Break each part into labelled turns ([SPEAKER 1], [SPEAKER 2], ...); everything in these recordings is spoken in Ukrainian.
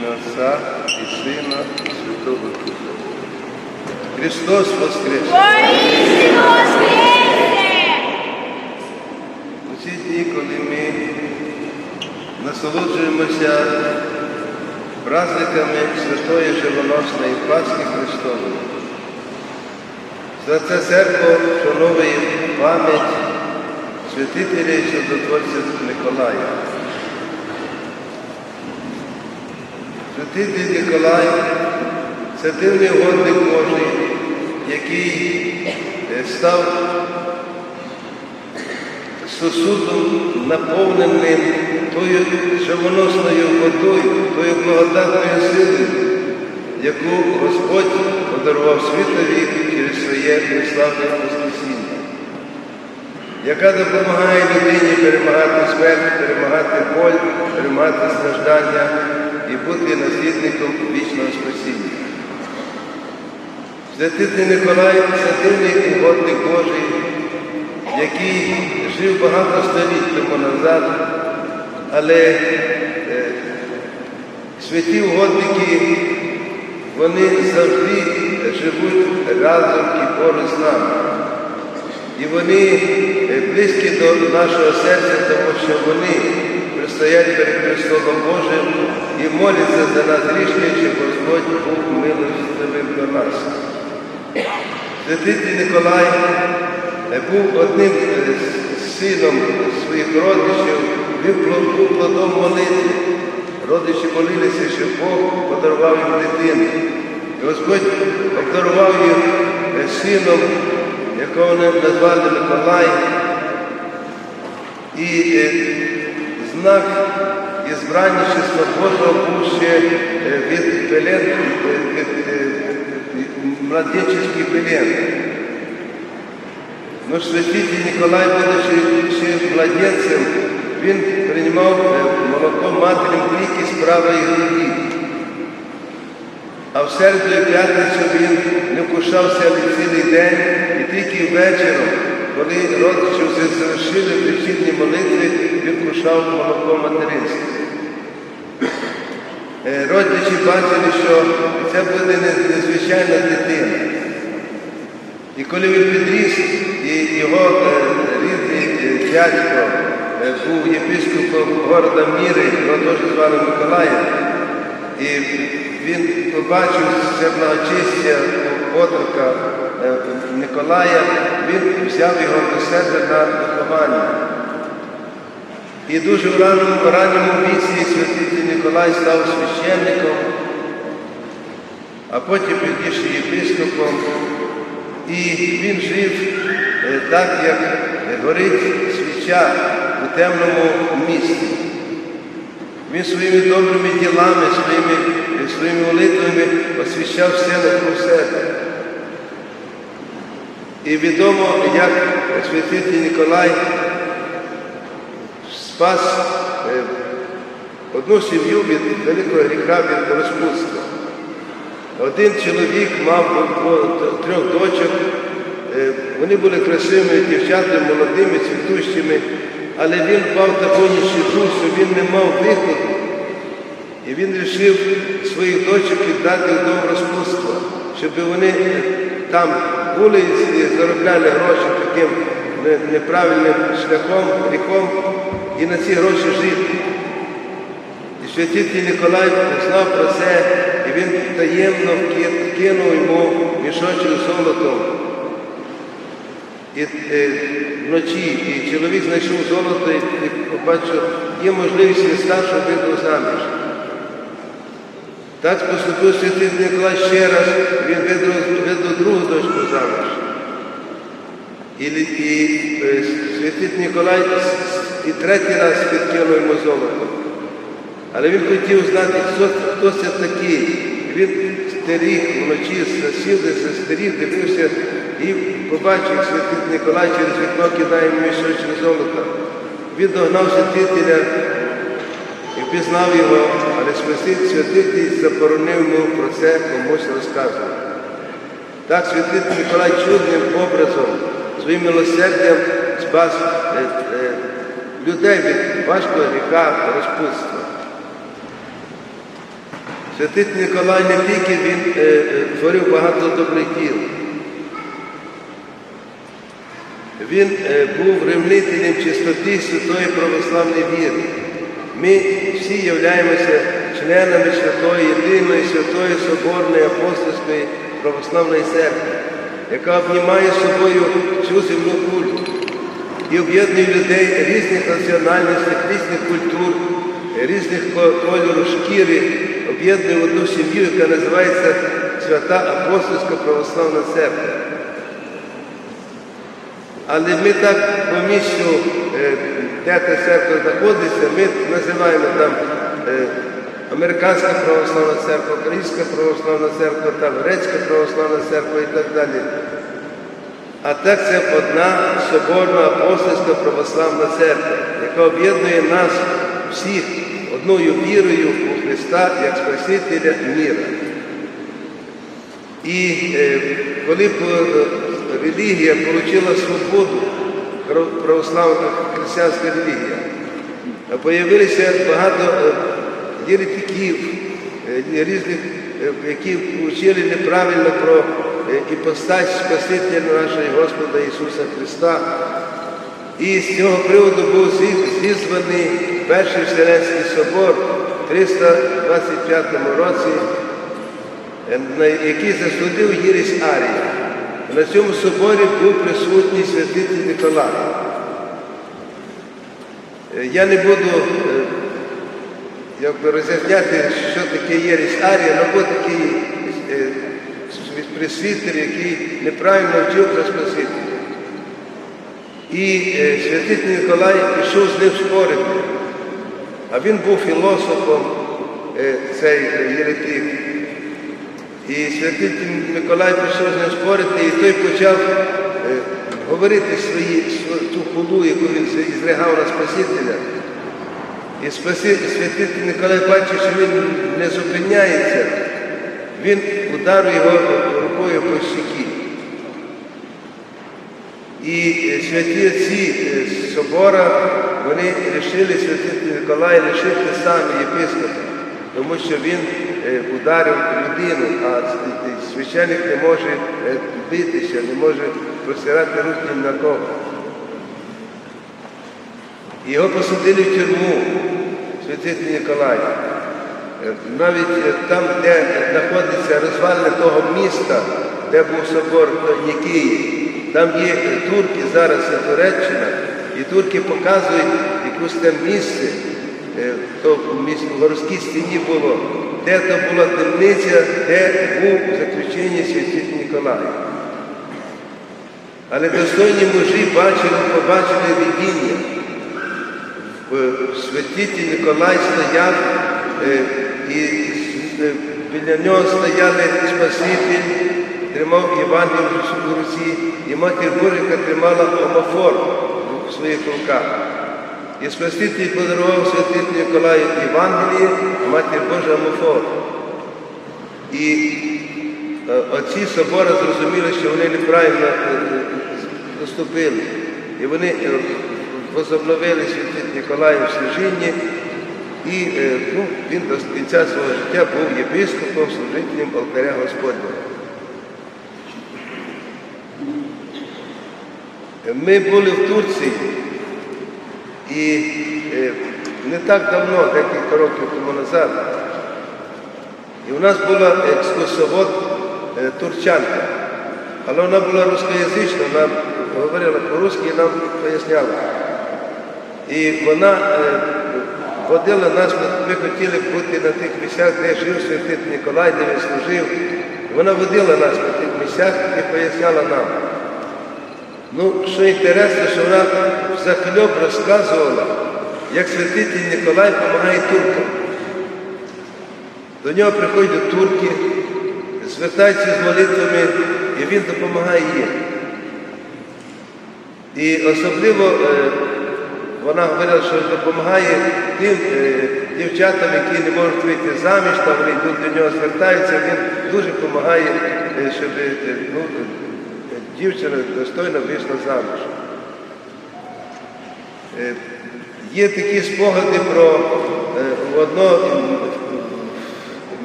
[SPEAKER 1] ім'я Отця і Сина і Святого Духа. Христос Воскрес! У ці дні, коли ми насолоджуємося праздниками Святої Живоносної Пасхи Христової, за це церква вшановує пам'ять святителя і чудотворця Миколая. Святитель Ніколай це дивний угодник Божий, який е, став сосудом, наповненим тою живоносною водою, тою благодатною силою, яку Господь подарував світові через своє неславне Воскресіння, яка допомагає людині перемагати смерть, перемагати боль, перемагати страждання і бути наслідником вічного спасіння. Святитель Николай це дивний угодник Божий, який жив багато століть тому назад, але е, святі угодники, вони завжди живуть разом і поруч з нами. І вони е, близькі до нашого серця, тому що вони пристоять перед Престолом Божим і моляться за нас грішні, щоб Господь був милостивим до нас. Святитель Николай е, був одним е, з сином своїх родичів, він плодом молитви. Родичі молилися, щоб Бог подарував їм дитину. І Господь обдарував їх е, сином, якого вони назвали Миколай. І знак ізбранничества Божого був ще е, від пелен, е, від е, младенческий пелен. Ну, святитель Ніколай, будучи ще младенцем, він приймав молоко матері ліки з правої груді. А в середу і п'ятницю він не вкушався цілий день і тільки вечором, коли родичі вже завершили вечірні молитви, він вкушав молоко материнське. Е, Родичі бачили, що це буде незвичайна дитина. І коли він підріс, і його е, рідний е, дядько був єпископом города Міри, його теж звали Миколаєм, і він побачив це благочистя отрока е, Николая, він взяв його до себе на виховання. І дуже в ранньому, ранньому віці святитель Ніколай став священником, а потім підійшов єпископом. І він жив е, так, як горить свіча у темному місті. Він своїми добрими ділами, своїми, своїми молитвами освіщав все навкруг себе. І відомо, як святитель Ніколай спас е, одну сім'ю від великого гріха від розпутства. Один чоловік мав трьох дочок, е, вони були красивими дівчатами, молодими, цвітущими, але він впав таку нищету, що він не мав виходу. І він вирішив своїх дочок віддати в дом розпутства, щоб вони там були і заробляли гроші таким неправильним шляхом, гріхом, і на ці гроші жити. І святитель Ніколай знав про це, і він таємно кинув йому мішочок золотом. І е, вночі і чоловік знайшов золото і, і побачив, є можливість він старшого виду заміж. Так поступив святитель Ніколай ще раз, він видав, другу дочку заміж. І, і е, святитель Ніколай і третій раз підкинув йому золото. Але він хотів знати, хто, хто це такий. Він стеріг вночі, сів десь застеріг, дивився і побачив, святитель Ніколай через вікно кидає йому мішочок золота. Він догнав святителя і впізнав його, але Спаситель святитель заборонив йому про це комусь розказувати. Так святитель Ніколай чудним образом, своїм милосердям спас е, е, людей від важкого гріха розпутства. Святитель Ніколай не тільки він е, е, творив багато добрих діл. Він е, був ревнителем чистоти святої православної віри. Ми всі являємося членами святої, єдиної святої Соборної апостольської православної церкви, яка обнімає собою всю земну кулю і об'єднує людей різних національностей, різних культур, різних ко- кольору шкіри, об'єднує одну сім'ю, яка називається Свята Апостольська Православна Церква. Але ми так по місцю, е, де та церква знаходиться, ми називаємо там е, Американська православна церква, Українська православна церква, там Грецька православна церква і так далі. А так це одна соборна апостольська православна церква, яка об'єднує нас всіх одною вірою у Христа як Спасителя міра. І е, коли е, релігія отримала свободу, православна християнська релігія, появилися багато е, єретиків, е, різних, е, які вчили неправильно про іпостась Спасителя нашого Господа Ісуса Христа. І з цього приводу був зізваний Перший Вселенський собор в 325 році який засудив Єресь Арія. На цьому соборі був присутній святитель Ніколай. Е, Я не буду е, якби, роз'ясняти, що таке Єресь Арія, але був такий е, присвітер, який неправильно вчив про Спасителя. І святитель Ніколай пішов з ним спорити. А він був філософом, цей єретик. І святитель Миколай прийшов з ним спорити, і той почав е, говорити свої, св- ту хулу, яку він зригав на Спасителя. І святитель Миколай бачив, що він не зупиняється, він ударив його рукою по щекі. І е, святі отці е, з собора, вони рішили святитель Миколая лишити самі єпископа, тому що він е, ударив людину, а священник не може е, битися, не може простирати руки ні на кого. Його посадили в тюрму, святитель Ніколай. Е, Навіть е, там, де знаходиться розвалини того міста, де був собор Нікії, там є е, турки, зараз це Туреччина, і турки показують якусь там місце, е, то в городській стіні було, де то була темниця, де був заключення святитель Ніколай. Але достойні мужі бачили, побачили видіння. Святитель Ніколай стояв, е, і е, біля нього стояли Спаситель, тримав Євангелію в руці, і Матір Божика тримала омофор в своїх руках. І Спаситель подарував святителю Ніколаю Євангеліє, Матір Божа омофор. І отці собора зрозуміли, що вони неправильно поступили. І вони возобновили святитель Ніколаю в служінні, і ну, він до кінця свого життя був єпископом, служителем алтаря Господнього. Ми були в Турції і е, не так давно, декілька років тому назад, і у нас була екскурсовод е, турчанка, але вона була рускоязична, вона говорила по-русски і нам поясняла. І вона е, водила нас, ми- хотіли бути на тих місцях, де жив святитель Ніколай, де він служив. Вона водила нас по тих місцях і поясняла нам. Ну, що інтересно, що вона захльоб розказувала, як святитель Ніколай допомагає туркам. До нього приходять турки, звертаються з молитвами, і він допомагає їм. І особливо е, вона говорила, що допомагає тим е, дівчатам, які не можуть вийти заміж, там вони йдуть до нього звертаються, він дуже допомагає, е, щоб ну, дівчина достойно вийшла заміж. Е, Є такі спогади про е, одно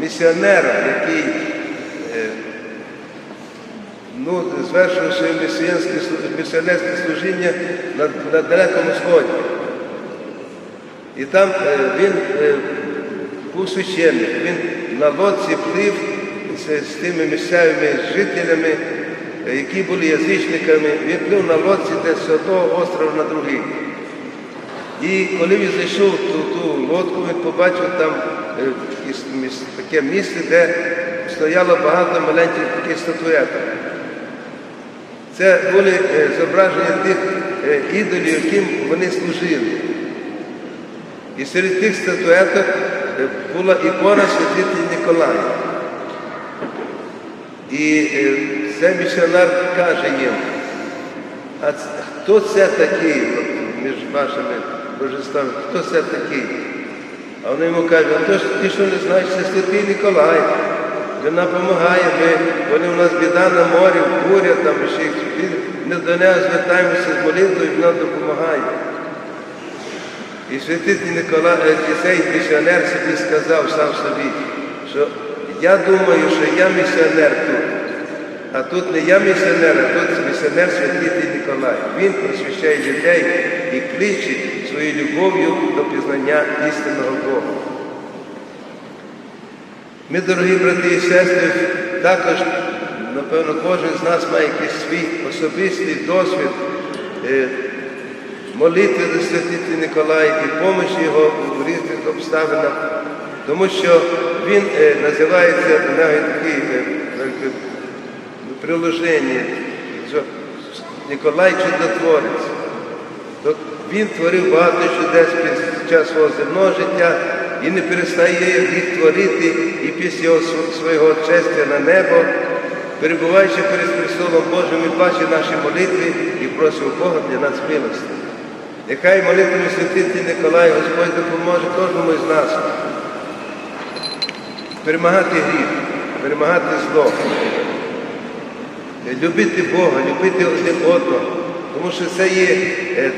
[SPEAKER 1] місіонера, який е, ну, своє місіонерське, служіння на, на Далекому Сході. І там він був священник, він на лодці плив з, з тими місцевими жителями, які були язичниками. Він плив на лодці десь з одного острова на другий. І коли він зайшов в ту, ту лодку, він побачив там е, таке місце, де стояло багато маленьких таких статуеток. Це були е, зображення тих е, ідолів, яким вони служили. І серед тих статуеток була ікона святителя Ніколая. І е, цей місіонер каже їм, а хто це такий між вашими божествами, хто це такий? А вони йому кажуть, а то ж ти що не знаєш, це святий Ніколай. Він нам допомагає, ми, коли у нас біда на морі, буря, там ще й ми до нього звертаємося з молитвою, він нам допомагає. І святитель Николай, е, цей місіонер собі сказав сам собі, що я думаю, що я місіонер тут. А тут не я місіонер, а тут місіонер святитель Ніколай. Він просвіщає людей і кличе своєю любов'ю до пізнання істинного Бога. Ми, дорогі брати і сестри, також, напевно, кожен з нас має якийсь свій особистий досвід е, молитви до святителя Николая і помощі його в різних обставинах, тому що він е, називається є такий е, приложення, що Ніколай чудотворець. Він творив багато чудес під час свого земного життя і не перестає їх творити і після свого честя на небо, перебуваючи перед престолом Божим, він бачить наші молитви і просить Бога для нас милості. Нехай молитвами святитель Николай Господь допоможе кожному із нас перемагати гріх, перемагати зло, любити Бога, любити один одного, тому що це є е,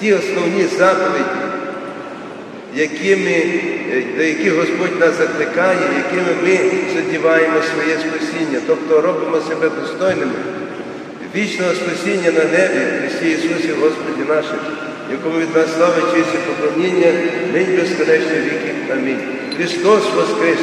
[SPEAKER 1] ті основні заповіді, якими, е, до яких Господь нас закликає, якими ми задіваємо своє спасіння, тобто робимо себе достойними вічного спасіння на небі Христі Ісусі Господі нашим, якому від нас слава честь і поклоніння, нині безконечні віки. Амінь. Христос!
[SPEAKER 2] Воскрес!